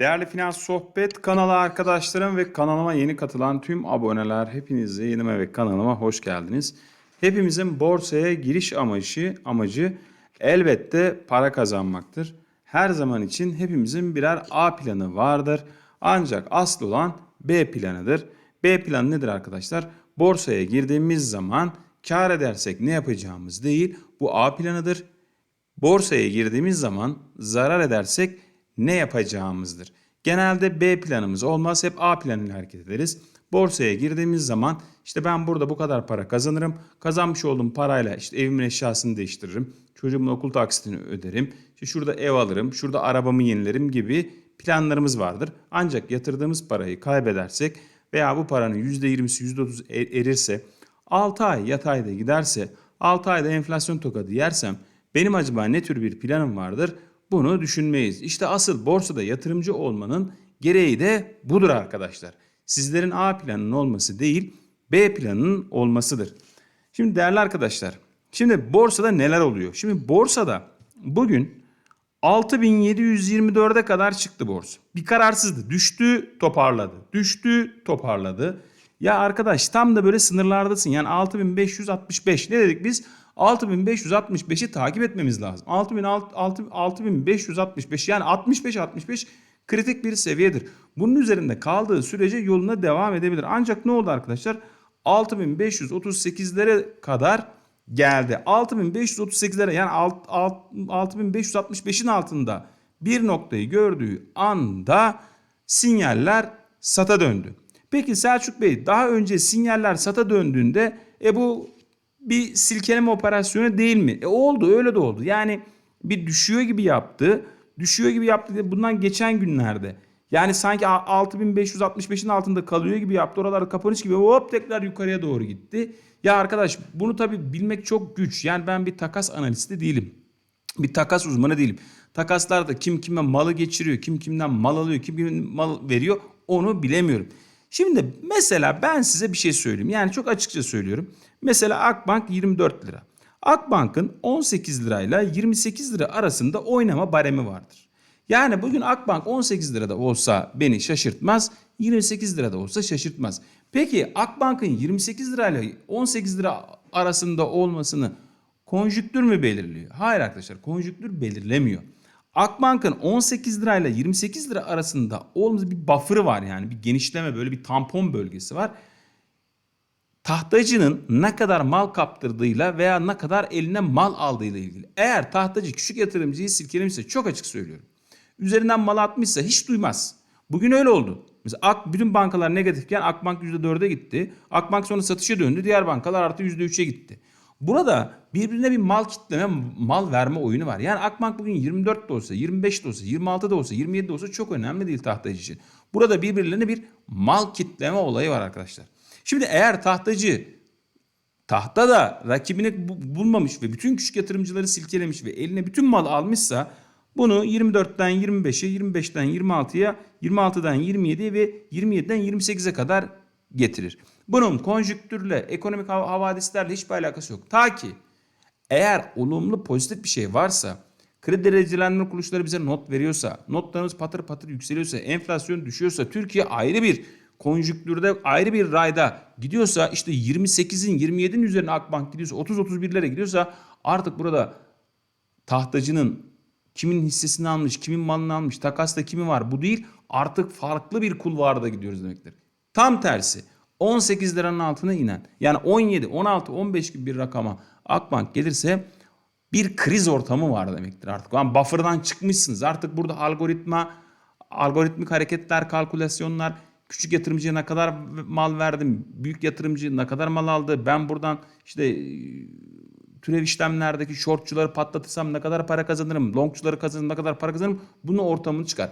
Değerli Finans Sohbet kanalı arkadaşlarım ve kanalıma yeni katılan tüm aboneler hepinize yenime ve kanalıma hoş geldiniz. Hepimizin borsaya giriş amacı amacı elbette para kazanmaktır. Her zaman için hepimizin birer A planı vardır. Ancak asıl olan B planıdır. B planı nedir arkadaşlar? Borsaya girdiğimiz zaman kar edersek ne yapacağımız değil, bu A planıdır. Borsaya girdiğimiz zaman zarar edersek ne yapacağımızdır. Genelde B planımız olmaz hep A planıyla hareket ederiz. Borsaya girdiğimiz zaman işte ben burada bu kadar para kazanırım. Kazanmış olduğum parayla işte evimin eşyasını değiştiririm. Çocuğumun okul taksitini öderim. İşte şurada ev alırım, şurada arabamı yenilerim gibi planlarımız vardır. Ancak yatırdığımız parayı kaybedersek veya bu paranın %20'si %30 er- erirse 6 ay yatayda giderse 6 ayda enflasyon tokadı yersem benim acaba ne tür bir planım vardır? Bunu düşünmeyiz. İşte asıl borsada yatırımcı olmanın gereği de budur arkadaşlar. Sizlerin A planının olması değil B planının olmasıdır. Şimdi değerli arkadaşlar, şimdi borsada neler oluyor? Şimdi borsada bugün 6724'e kadar çıktı borsa. Bir kararsızdı. Düştü, toparladı. Düştü, toparladı. Ya arkadaş tam da böyle sınırlardasın. Yani 6565. Ne dedik biz? 6565'i takip etmemiz lazım. 6600 6565 yani 65 65 kritik bir seviyedir. Bunun üzerinde kaldığı sürece yoluna devam edebilir. Ancak ne oldu arkadaşlar? 6538'lere kadar geldi. 6538'lere yani alt- alt- 6565'in altında bir noktayı gördüğü anda sinyaller sata döndü. Peki Selçuk Bey daha önce sinyaller sata döndüğünde e bu bir silkeleme operasyonu değil mi? E oldu öyle de oldu. Yani bir düşüyor gibi yaptı. Düşüyor gibi yaptı. Bundan geçen günlerde. Yani sanki 6565'in altında kalıyor gibi yaptı. Oralarda kapanış gibi hop tekrar yukarıya doğru gitti. Ya arkadaş bunu tabii bilmek çok güç. Yani ben bir takas analisti değilim. Bir takas uzmanı değilim. Takaslarda kim kime malı geçiriyor, kim kimden mal alıyor, kim kimin mal veriyor onu bilemiyorum. Şimdi mesela ben size bir şey söyleyeyim. Yani çok açıkça söylüyorum. Mesela Akbank 24 lira. Akbank'ın 18 lirayla 28 lira arasında oynama baremi vardır. Yani bugün Akbank 18 lirada olsa beni şaşırtmaz, 28 lirada olsa şaşırtmaz. Peki Akbank'ın 28 lirayla 18 lira arasında olmasını konjüktür mü belirliyor? Hayır arkadaşlar konjüktür belirlemiyor. Akbank'ın 18 lirayla 28 lira arasında olması bir buffer'ı var yani bir genişleme böyle bir tampon bölgesi var. Tahtacının ne kadar mal kaptırdığıyla veya ne kadar eline mal aldığıyla ilgili. Eğer tahtacı küçük yatırımcıyı silkelemişse çok açık söylüyorum. Üzerinden mal atmışsa hiç duymaz. Bugün öyle oldu. Mesela Ak, bütün bankalar negatifken Akbank %4'e gitti. Akbank sonra satışa döndü. Diğer bankalar artı %3'e gitti. Burada birbirine bir mal kitleme, mal verme oyunu var. Yani Akbank bugün 24 de olsa, 25 de olsa, 26 da olsa, 27 de olsa çok önemli değil tahtacı için. Burada birbirlerine bir mal kitleme olayı var arkadaşlar. Şimdi eğer tahtacı tahta da rakibini bu- bulmamış ve bütün küçük yatırımcıları silkelemiş ve eline bütün mal almışsa bunu 24'ten 25'e, 25'ten 26'ya, 26'dan 27'ye ve 27'den 28'e kadar getirir. Bunun konjüktürle, ekonomik hav- havadislerle hiçbir alakası yok. Ta ki eğer olumlu pozitif bir şey varsa, kredi derecelendirme kuruluşları bize not veriyorsa, notlarımız patır patır yükseliyorsa, enflasyon düşüyorsa, Türkiye ayrı bir konjüktürde ayrı bir rayda gidiyorsa işte 28'in 27'nin üzerine Akbank gidiyorsa 30-31'lere gidiyorsa artık burada tahtacının kimin hissesini almış, kimin malını almış, takasta kimi var bu değil artık farklı bir kulvarda gidiyoruz demektir. Tam tersi 18 liranın altına inen yani 17, 16, 15 gibi bir rakama Akbank gelirse bir kriz ortamı var demektir artık. Yani buffer'dan çıkmışsınız artık burada algoritma, algoritmik hareketler, kalkülasyonlar, küçük yatırımcıya ne kadar mal verdim, büyük yatırımcı ne kadar mal aldı, ben buradan işte türev işlemlerdeki shortçuları patlatırsam ne kadar para kazanırım, longçuları kazanırım ne kadar para kazanırım bunu ortamını çıkar.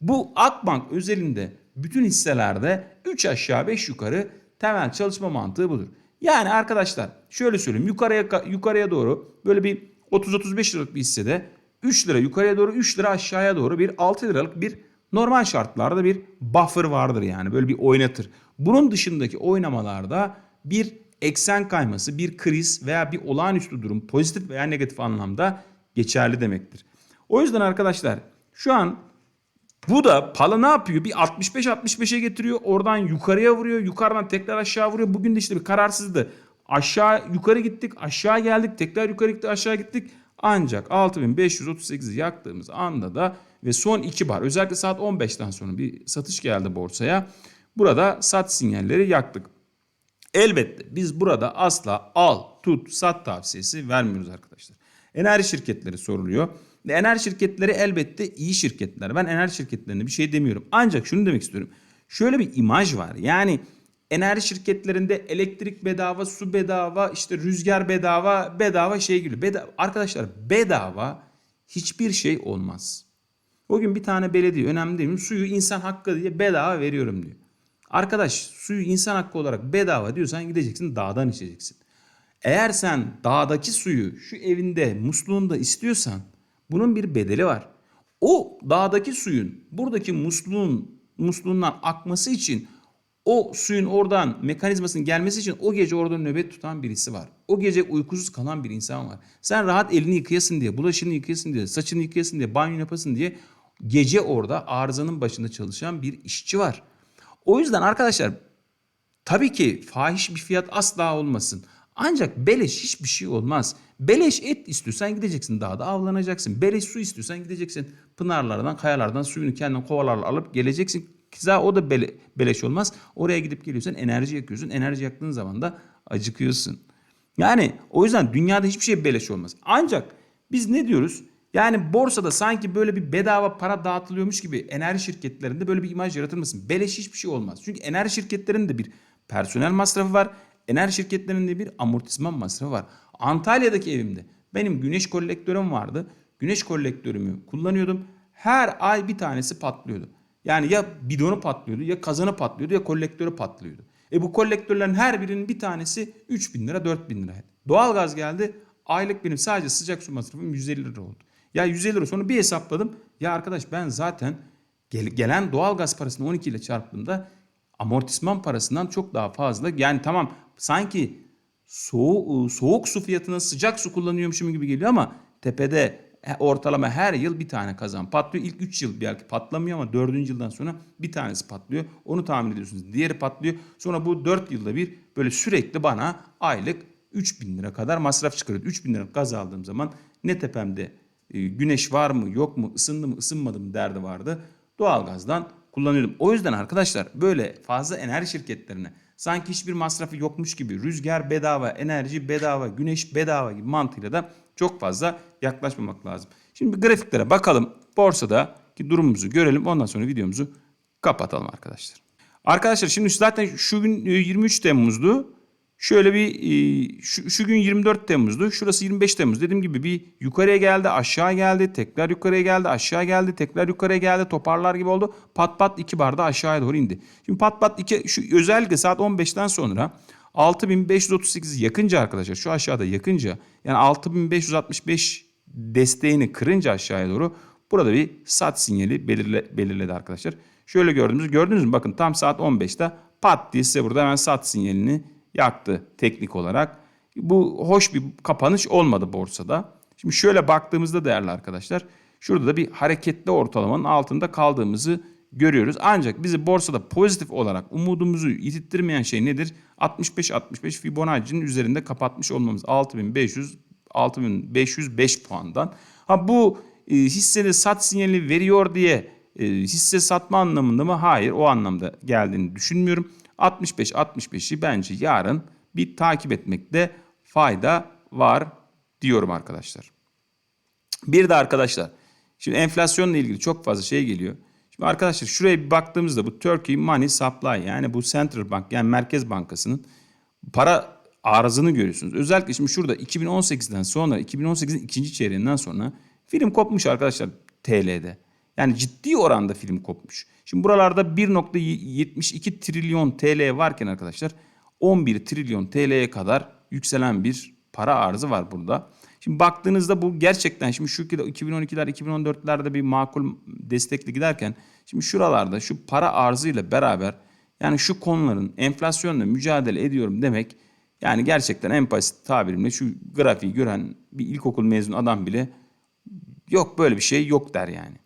Bu Akbank özelinde bütün hisselerde 3 aşağı 5 yukarı temel çalışma mantığı budur. Yani arkadaşlar şöyle söyleyeyim yukarıya yukarıya doğru böyle bir 30-35 liralık bir hissede 3 lira yukarıya doğru 3 lira aşağıya doğru bir 6 liralık bir normal şartlarda bir buffer vardır yani böyle bir oynatır. Bunun dışındaki oynamalarda bir eksen kayması, bir kriz veya bir olağanüstü durum pozitif veya negatif anlamda geçerli demektir. O yüzden arkadaşlar şu an Bu da pala ne yapıyor? Bir 65-65'e getiriyor. Oradan yukarıya vuruyor. Yukarıdan tekrar aşağı vuruyor. Bugün de işte bir kararsızdı. Aşağı yukarı gittik. Aşağı geldik. Tekrar yukarı gittik. Aşağı gittik. Ancak 6538'i yaktığımız anda da ve son 2 bar özellikle saat 15'ten sonra bir satış geldi borsaya. Burada sat sinyalleri yaktık. Elbette biz burada asla al, tut, sat tavsiyesi vermiyoruz arkadaşlar. Enerji şirketleri soruluyor. Ve enerji şirketleri elbette iyi şirketler. Ben enerji şirketlerine bir şey demiyorum. Ancak şunu demek istiyorum. Şöyle bir imaj var. Yani enerji şirketlerinde elektrik bedava, su bedava, işte rüzgar bedava, bedava şey gibi. Bedava. Arkadaşlar bedava hiçbir şey olmaz. O gün bir tane belediye önemli değil mi? Suyu insan hakkı diye bedava veriyorum diyor. Arkadaş suyu insan hakkı olarak bedava diyorsan gideceksin dağdan içeceksin. Eğer sen dağdaki suyu şu evinde musluğunda istiyorsan bunun bir bedeli var. O dağdaki suyun buradaki musluğun musluğundan akması için o suyun oradan mekanizmasının gelmesi için o gece orada nöbet tutan birisi var. O gece uykusuz kalan bir insan var. Sen rahat elini yıkayasın diye, bulaşını yıkayasın diye, saçını yıkayasın diye, banyo yapasın diye gece orada arızanın başında çalışan bir işçi var. O yüzden arkadaşlar tabii ki fahiş bir fiyat asla olmasın. Ancak beleş hiçbir şey olmaz. Beleş et istiyorsan gideceksin dağda avlanacaksın. Beleş su istiyorsan gideceksin pınarlardan, kayalardan suyunu kendin kovalarla alıp geleceksin. Kiza o da bele, beleş olmaz. Oraya gidip geliyorsan enerji yakıyorsun. Enerji yaktığın zaman da acıkıyorsun. Yani o yüzden dünyada hiçbir şey beleş olmaz. Ancak biz ne diyoruz? Yani borsada sanki böyle bir bedava para dağıtılıyormuş gibi enerji şirketlerinde böyle bir imaj yaratılmasın. Beleş hiçbir şey olmaz. Çünkü enerji şirketlerinde bir personel masrafı var. Enerji şirketlerinde bir amortisman masrafı var. Antalya'daki evimde benim güneş kolektörüm vardı. Güneş kolektörümü kullanıyordum. Her ay bir tanesi patlıyordu. Yani ya bidonu patlıyordu ya kazanı patlıyordu ya kolektörü patlıyordu. E bu kolektörlerin her birinin bir tanesi 3 bin lira 4 bin lira. Doğalgaz geldi aylık benim sadece sıcak su masrafım 150 lira oldu. Ya 150 lira sonra bir hesapladım. Ya arkadaş ben zaten gel- gelen doğalgaz parasını 12 ile çarptığımda amortisman parasından çok daha fazla. Yani tamam sanki soğuk, soğuk su fiyatına sıcak su kullanıyormuşum gibi geliyor ama tepede he- ortalama her yıl bir tane kazan patlıyor. İlk 3 yıl belki patlamıyor ama 4. yıldan sonra bir tanesi patlıyor. Onu tahmin ediyorsunuz. Diğeri patlıyor. Sonra bu 4 yılda bir böyle sürekli bana aylık 3000 lira kadar masraf çıkarıyor. 3000 lira gaz aldığım zaman ne tepemde e, güneş var mı yok mu ısındı mı ısınmadı mı derdi vardı. Doğalgazdan kullanıyordum. O yüzden arkadaşlar böyle fazla enerji şirketlerine sanki hiçbir masrafı yokmuş gibi rüzgar bedava, enerji bedava, güneş bedava gibi mantığıyla da çok fazla yaklaşmamak lazım. Şimdi grafiklere bakalım. Borsadaki durumumuzu görelim. Ondan sonra videomuzu kapatalım arkadaşlar. Arkadaşlar şimdi zaten şu gün e, 23 Temmuz'du. Şöyle bir e, şu, şu gün 24 Temmuz'du. Şurası 25 Temmuz. Dediğim gibi bir yukarıya geldi, aşağı geldi, tekrar yukarıya geldi, aşağı geldi, tekrar yukarıya geldi. Toparlar gibi oldu. Pat pat 2 barda aşağıya doğru indi. Şimdi pat pat 2 şu özellikle saat 15'ten sonra 6538 yakınca arkadaşlar şu aşağıda yakınca yani 6565 desteğini kırınca aşağıya doğru burada bir sat sinyali belirle, belirledi arkadaşlar. Şöyle gördüğünüz gördünüz mü bakın tam saat 15'te pat diye size burada hemen sat sinyalini yaktı teknik olarak. Bu hoş bir kapanış olmadı borsada. Şimdi şöyle baktığımızda değerli arkadaşlar şurada da bir hareketli ortalamanın altında kaldığımızı görüyoruz. Ancak bizi borsada pozitif olarak umudumuzu yitirttirmeyen şey nedir? 65-65 Fibonacci'nin üzerinde kapatmış olmamız 6500 6505 puandan. Ha bu e, hissede sat sinyali veriyor diye e, hisse satma anlamında mı? Hayır o anlamda geldiğini düşünmüyorum. 65-65'i bence yarın bir takip etmekte fayda var diyorum arkadaşlar. Bir de arkadaşlar şimdi enflasyonla ilgili çok fazla şey geliyor. Şimdi arkadaşlar şuraya bir baktığımızda bu Turkey Money Supply yani bu Central Bank yani Merkez Bankası'nın para arzını görüyorsunuz. Özellikle şimdi şurada 2018'den sonra 2018'in ikinci çeyreğinden sonra film kopmuş arkadaşlar TL'de. Yani ciddi oranda film kopmuş. Şimdi buralarda 1.72 trilyon TL varken arkadaşlar 11 trilyon TL'ye kadar yükselen bir para arzı var burada. Şimdi baktığınızda bu gerçekten şimdi şu 2012'ler 2014'lerde bir makul destekli giderken şimdi şuralarda şu para arzıyla beraber yani şu konuların enflasyonla mücadele ediyorum demek yani gerçekten en basit tabirimle şu grafiği gören bir ilkokul mezunu adam bile yok böyle bir şey yok der yani.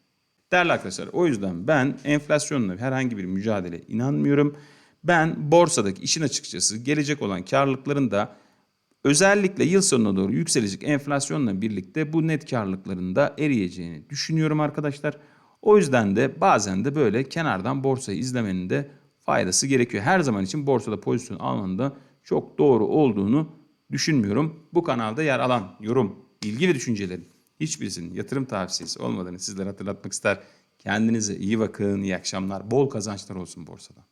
Değerli arkadaşlar o yüzden ben enflasyonla herhangi bir mücadele inanmıyorum. Ben borsadaki işin açıkçası gelecek olan karlılıkların da özellikle yıl sonuna doğru yükselecek enflasyonla birlikte bu net karlılıkların da eriyeceğini düşünüyorum arkadaşlar. O yüzden de bazen de böyle kenardan borsayı izlemenin de faydası gerekiyor. Her zaman için borsada pozisyon almanın da çok doğru olduğunu düşünmüyorum. Bu kanalda yer alan yorum, bilgi ve düşüncelerin hiçbirisinin yatırım tavsiyesi olmadığını sizlere hatırlatmak ister. Kendinize iyi bakın, iyi akşamlar, bol kazançlar olsun borsada.